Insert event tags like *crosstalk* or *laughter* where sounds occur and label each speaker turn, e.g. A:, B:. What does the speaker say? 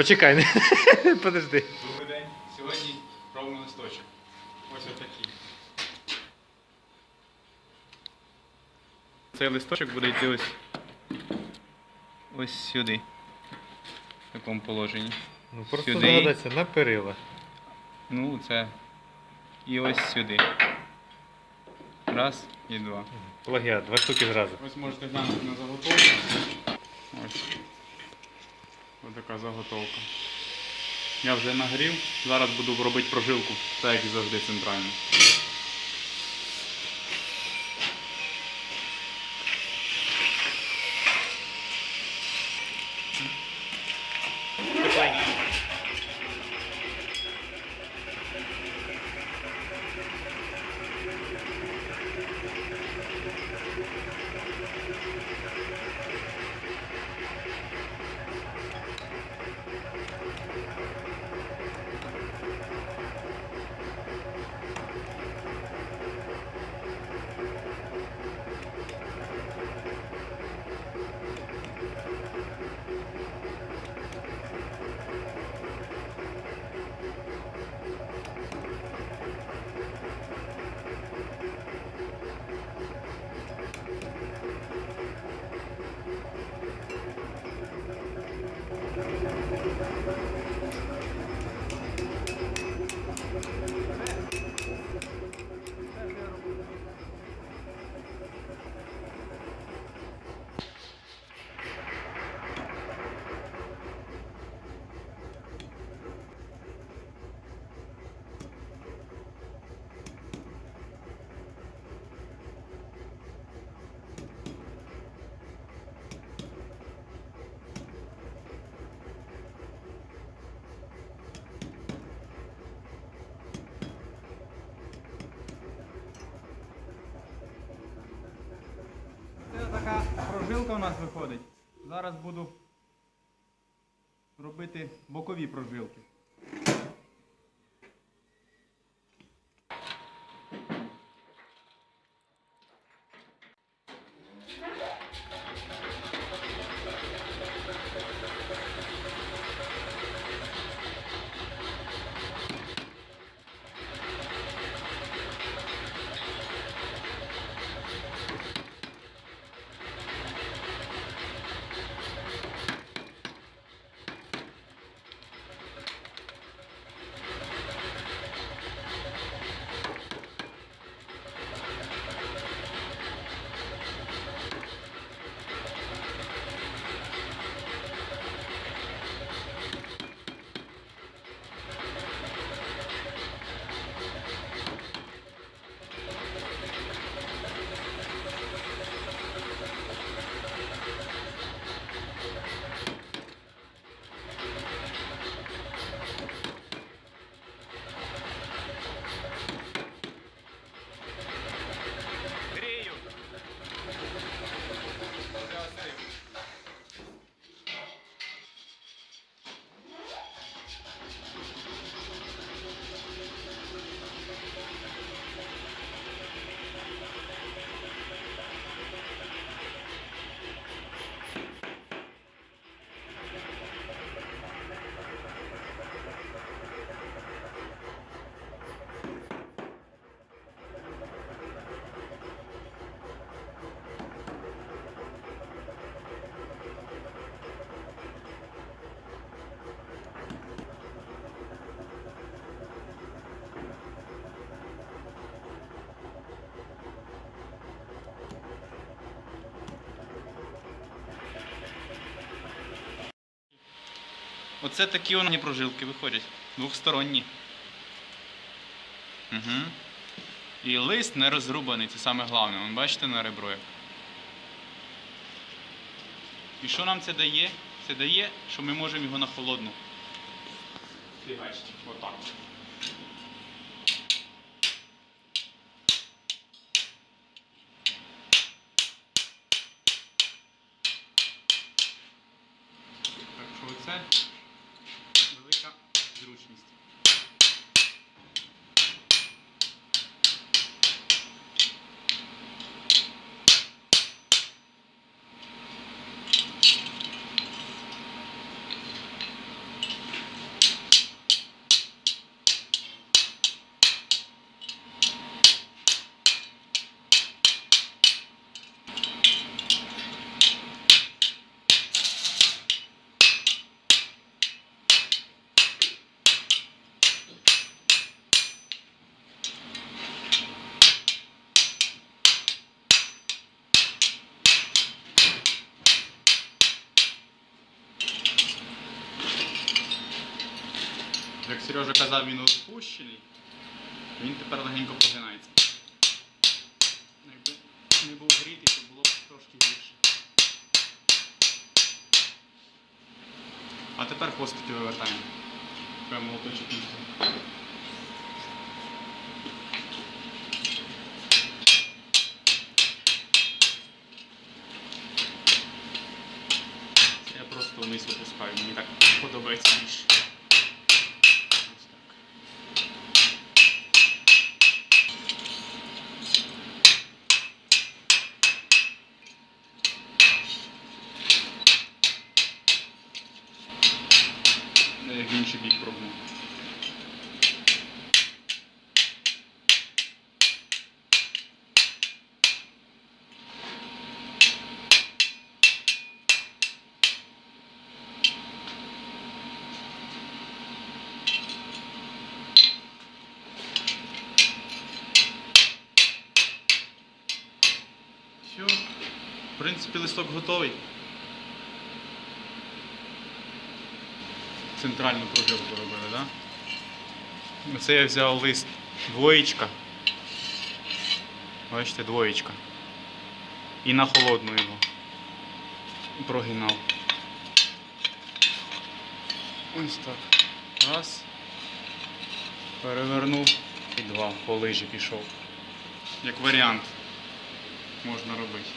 A: Почекай, *laughs* подожди.
B: Добрий день. Сьогодні робимо листочок. Ось отакий. Цей листочок буде йти ось, ось сюди. В такому положенні.
A: Ну просто
B: Сюди.
A: догадайся, на перила.
B: Ну, це. І ось сюди. Раз і два.
A: Плагіат, два штуки зразу.
B: Ось можете глянути на заготовку. Ось. Така заготовка. Я вже нагрів. Зараз буду робити прожилку, так як і завжди центрально. У нас виходить. Зараз буду робити бокові прожилки. Оце такі вони прожилки виходять. Двохсторонні. Угу. І лист не розрубаний, це саме головне. Вон, бачите на ребро. І що нам це дає? Це дає, що ми можемо його на холодну. Фігачити. Отак. Так що оце зручність. Як Сережа казав, він опущений, він тепер легенько прогинається. Якби не був грітий, то було б трошки гірше. А тепер хвостики вивертаємо. Прямо молоточок не взяв. Це я просто вниз опускаю, мені так подобається більше. Ось так. Е, В інший бік прогнув. Все. В принципі, листок готовий. Центральну прожилку робили, так? Да? Це я взяв лист двоєчка. Бачите, двоєчка. І на холодну його прогинав. Ось так. Раз. Перевернув і два. По лижі пішов. Як варіант можна робити.